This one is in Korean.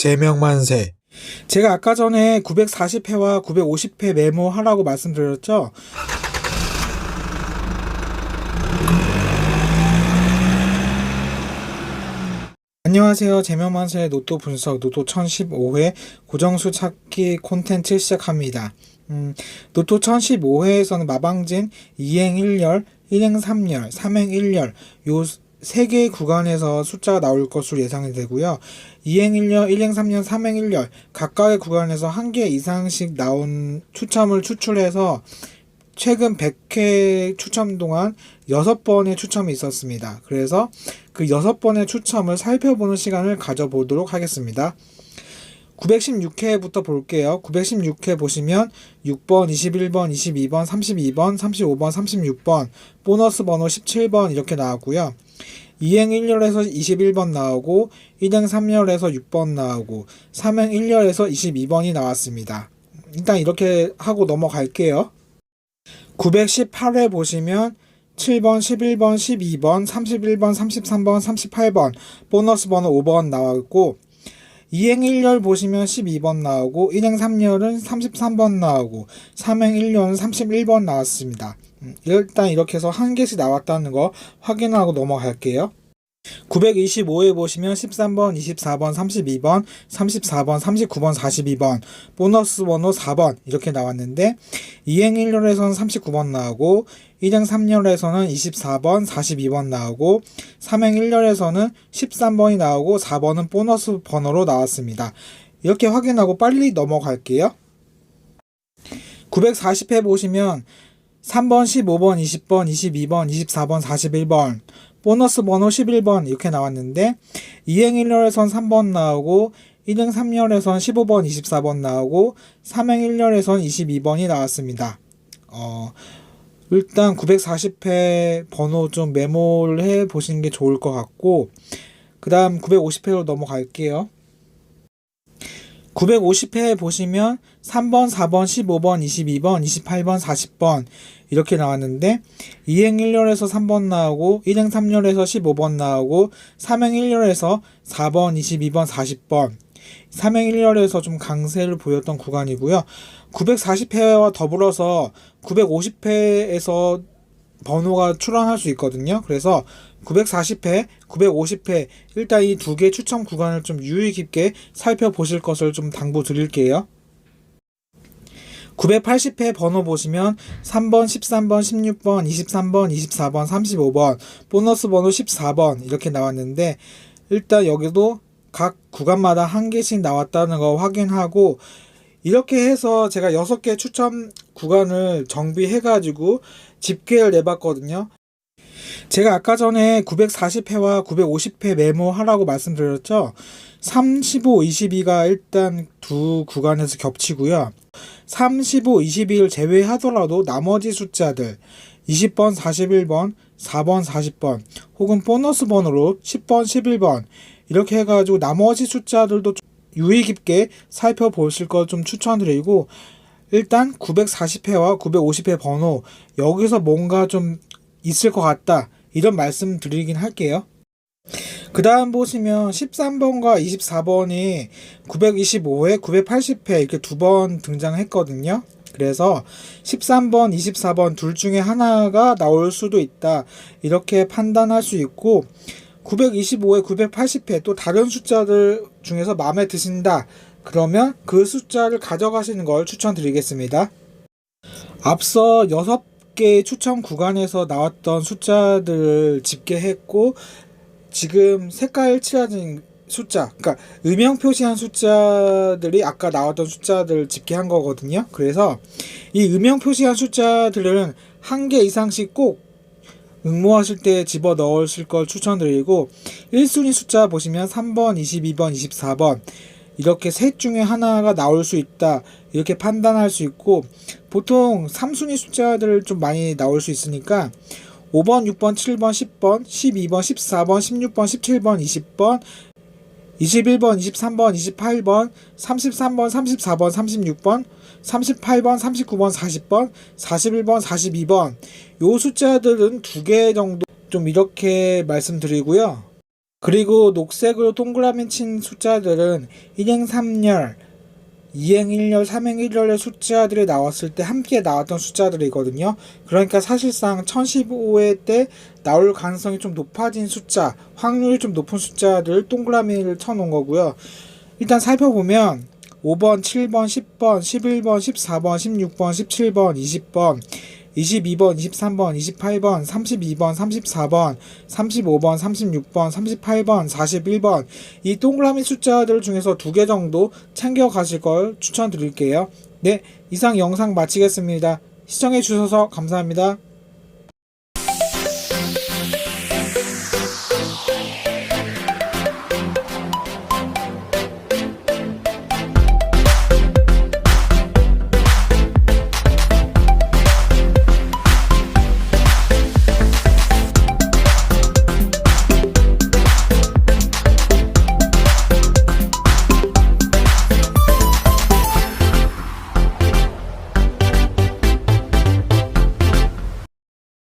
제명만세. 제가 아까 전에 940회와 950회 메모하라고 말씀드렸죠? 안녕하세요. 제명만세 노또 분석 노또 1015회 고정수 찾기 콘텐츠 시작합니다. 음, 노또 1015회에서는 마방진 2행 1열, 1행 3열, 3행 1열 요 세 개의 구간에서 숫자가 나올 것으로 예상이 되고요. 2행 1열, 1행 3열, 3행 1열 각각의 구간에서 한 개 이상씩 나온 추첨을 추출해서 최근 100회 추첨 동안 6번의 추첨이 있었습니다. 그래서 그 6번의 추첨을 살펴보는 시간을 가져보도록 하겠습니다. 916회부터 볼게요. 916회 보시면 6번, 21번, 22번, 32번, 35번, 36번, 보너스 번호 17번 이렇게 나왔고요. 2행 1열에서 21번 나오고 1행 3열에서 6번 나오고 3행 1열에서 22번이 나왔습니다. 일단 이렇게 하고 넘어갈게요. 918회 보시면 7번, 11번, 12번, 31번, 33번, 38번, 보너스 번호 5번 나왔고 2행 1열 보시면 12번 나오고 1행 3열은 33번 나오고 3행 1열은 31번 나왔습니다. 음, 일단 이렇게 해서 한 개씩 나왔다는 거 확인하고 넘어갈게요. 925에 보시면 13번, 24번, 32번, 34번, 39번, 42번, 보너스 번호 4번 이렇게 나왔는데 2행 1열에서는 39번 나오고 1행 3열에서는 24번, 42번 나오고 3행 1열에서는 13번이 나오고 4번은 보너스 번호로 나왔습니다. 이렇게 확인하고 빨리 넘어갈게요. 940회 보시면 3번, 15번, 20번, 22번, 24번, 41번, 보너스 번호 11번 이렇게 나왔는데 2행 1열에선 3번 나오고 1행 3열에선 15번, 24번 나오고 3행 1열에선 22번이 나왔습니다. 어, 일단 940회 번호 좀 메모를 해 보시는 게 좋을 것 같고 그 다음 950회로 넘어갈게요. 950회 보시면 3번, 4번, 15번, 22번, 28번, 40번 이렇게 나왔는데 2행 1열에서 3번 나오고 1행 3열에서 15번 나오고 3행 1열에서 4번, 22번, 40번 3행 1열에서 좀 강세를 보였던 구간이고요. 940회와 더불어서 950회에서 번호가 출항할 수 있거든요. 그래서 940회, 950회 일단 이 두 개 추첨 구간을 좀 유의 깊게 살펴보실 것을 좀 당부 드릴게요. 980회 번호 보시면 3번, 13번, 16번, 23번, 24번, 35번, 보너스 번호 14번 이렇게 나왔는데 일단 여기도 각 구간마다 한 개씩 나왔다는 거 확인하고 이렇게 해서 제가 6개 추첨 구간을 정비해가지고 집계를 내봤거든요. 제가 아까 전에 940회와 950회 메모하라고 말씀드렸죠. 3, 15, 22가 일단 두 구간에서 겹치고요. 3, 15, 22를 제외하더라도 나머지 숫자들 20번, 41번, 4번, 40번 혹은 보너스 번호로 10번, 11번 이렇게 해가지고 나머지 숫자들도 좀 유의 깊게 살펴보실 걸좀 추천드리고 일단 940회와 950회 번호 여기서 뭔가 좀 있을 것 같다 이런 말씀 드리긴 할게요. 그 다음 보시면 13번과 24번이 925회, 980회 이렇게 두 번 등장했거든요. 그래서 13번, 24번 둘 중에 하나가 나올 수도 있다. 이렇게 판단할 수 있고 925회, 980회 또 다른 숫자들 중에서 마음에 드신다. 그러면 그 숫자를 가져가시는 걸 추천드리겠습니다. 앞서 6 개 추천 구간에서 나왔던 숫자들을 집계했고 지금 색깔 칠해진 숫자, 그러니까 음영 표시한 숫자들이 아까 나왔던 숫자들을 집계한 거거든요. 그래서 이 음영 표시한 숫자들은 한 개 이상씩 꼭 응모하실 때 집어 넣으실 걸 추천드리고 1순위 숫자 보시면 3번, 22번, 24번 이렇게 셋 중에 하나가 나올 수 있다 이렇게 판단할 수 있고 보통 3순위 숫자들 좀 많이 나올 수 있으니까 5번, 6번, 7번, 10번, 12번, 14번, 16번, 17번, 20번, 21번, 23번, 28번, 33번, 34번, 36번, 38번, 39번, 40번, 41번, 42번 요 숫자들은 두 개 정도 좀 이렇게 말씀드리고요. 그리고 녹색으로 동그라미 친 숫자들은 1행 3열, 2행 1열, 3행 1열의 숫자들이 나왔을 때 함께 나왔던 숫자들이거든요. 그러니까 사실상 1015회 때 나올 가능성이 좀 높아진 숫자, 확률이 좀 높은 숫자들 동그라미를 쳐놓은 거고요. 일단 살펴보면 5번, 7번, 10번, 11번, 14번, 16번, 17번, 20번, 22번, 23번, 28번, 32번, 34번, 35번, 36번, 38번, 41번 이 동그라미 숫자들 중에서 두 개 정도 챙겨 가실 걸 추천드릴게요. 네, 이상 영상 마치겠습니다. 시청해 주셔서 감사합니다.